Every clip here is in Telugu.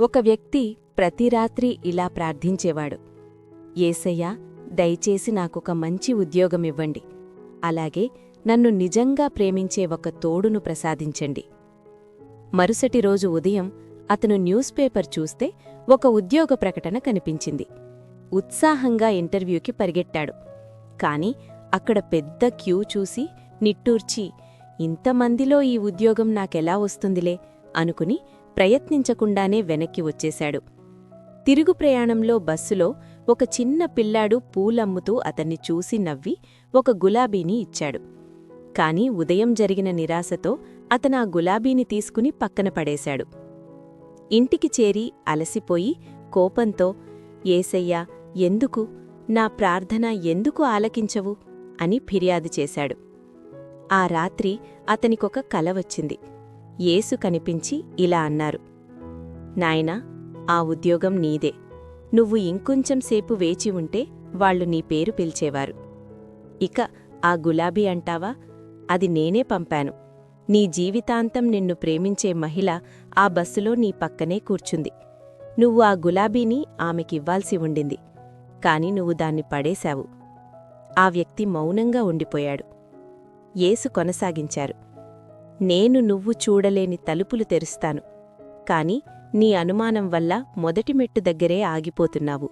ఒక వ్యక్తి ప్రతి రాత్రి ఇలా ప్రార్థించేవాడు. ఏసయ్యా దయచేసి నాకొక మంచి ఉద్యోగమివ్వండి. అలాగే నన్ను నిజంగా ప్రేమించే ఒక తోడును ప్రసాదించండి. మరుసటి రోజు ఉదయం అతను న్యూస్ పేపర్ చూస్తే ఒక ఉద్యోగ ప్రకటన కనిపించింది. ఉత్సాహంగా ఇంటర్వ్యూకి పరిగెట్టాడు కాని అక్కడ పెద్ద క్యూ చూసి నిట్టూర్చి ఇంతమందిలో ఈ ఉద్యోగం నాకెలా వస్తుందిలే? అనుకుని ప్రయత్నించకుండానే వెనక్కి వచ్చేశాడు. తిరుగు ప్రయాణంలో బస్సులో ఒక చిన్న పిల్లాడు పూలమ్ముతూ అతన్ని చూసి నవ్వి ఒక గులాబీని ఇచ్చాడు. కాని ఉదయం జరిగిన నిరాశతో అతనా గులాబీని తీసుకుని పక్కన పడేశాడు. ఇంటికి చేరి అలసిపోయి కోపంతో ఏసయ్యా ఎందుకు? నా ప్రార్థన ఎందుకు ఆలకించవు? అని ఫిర్యాదు చేశాడు. ఆ రాత్రి అతనికొక కల వచ్చింది. యేసు కనిపించి ఇలా అన్నారు నాయనా ఆ ఉద్యోగం నీదే. నువ్వు ఇంకొంచెం సేపు వేచి ఉంటే వాళ్ళు నీ పేరు పిలిచేవారు. ఇక ఆ గులాబీ అంటావా? అది నేనే పంపాను. నీ జీవితాంతం నిన్ను ప్రేమించే మహిళ ఆ బస్సులో నీ పక్కనే కూర్చుంది. నువ్వు ఆ గులాబీని ఆమెకివ్వాల్సి ఉండింది. కాని నువ్వు దాన్ని పడేశావు. ఆ వ్యక్తి మౌనంగా ఉండిపోయాడు. యేసు కొనసాగించారు. నేను నువ్వు చూడలేని తలుపులు తెరుస్తాను. కాని నీ అనుమానం వల్ల మొదటి మెట్టు దగ్గరే ఆగిపోతున్నావు.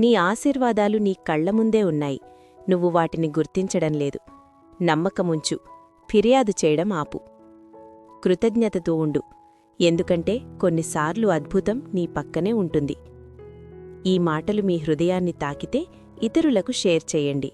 నీ ఆశీర్వాదాలు నీ కళ్ళ ముందే ఉన్నాయి. నువ్వు వాటిని గుర్తించడం లేదు. నమ్మకముంచు. ఫిర్యాదు చేయడం ఆపు. కృతజ్ఞతతో ఉండు. ఎందుకంటే కొన్నిసార్లు అద్భుతం నీ పక్కనే ఉంటుంది. ఈ మాటలు మీ హృదయాన్ని తాకితే ఇతరులకు షేర్ చేయండి.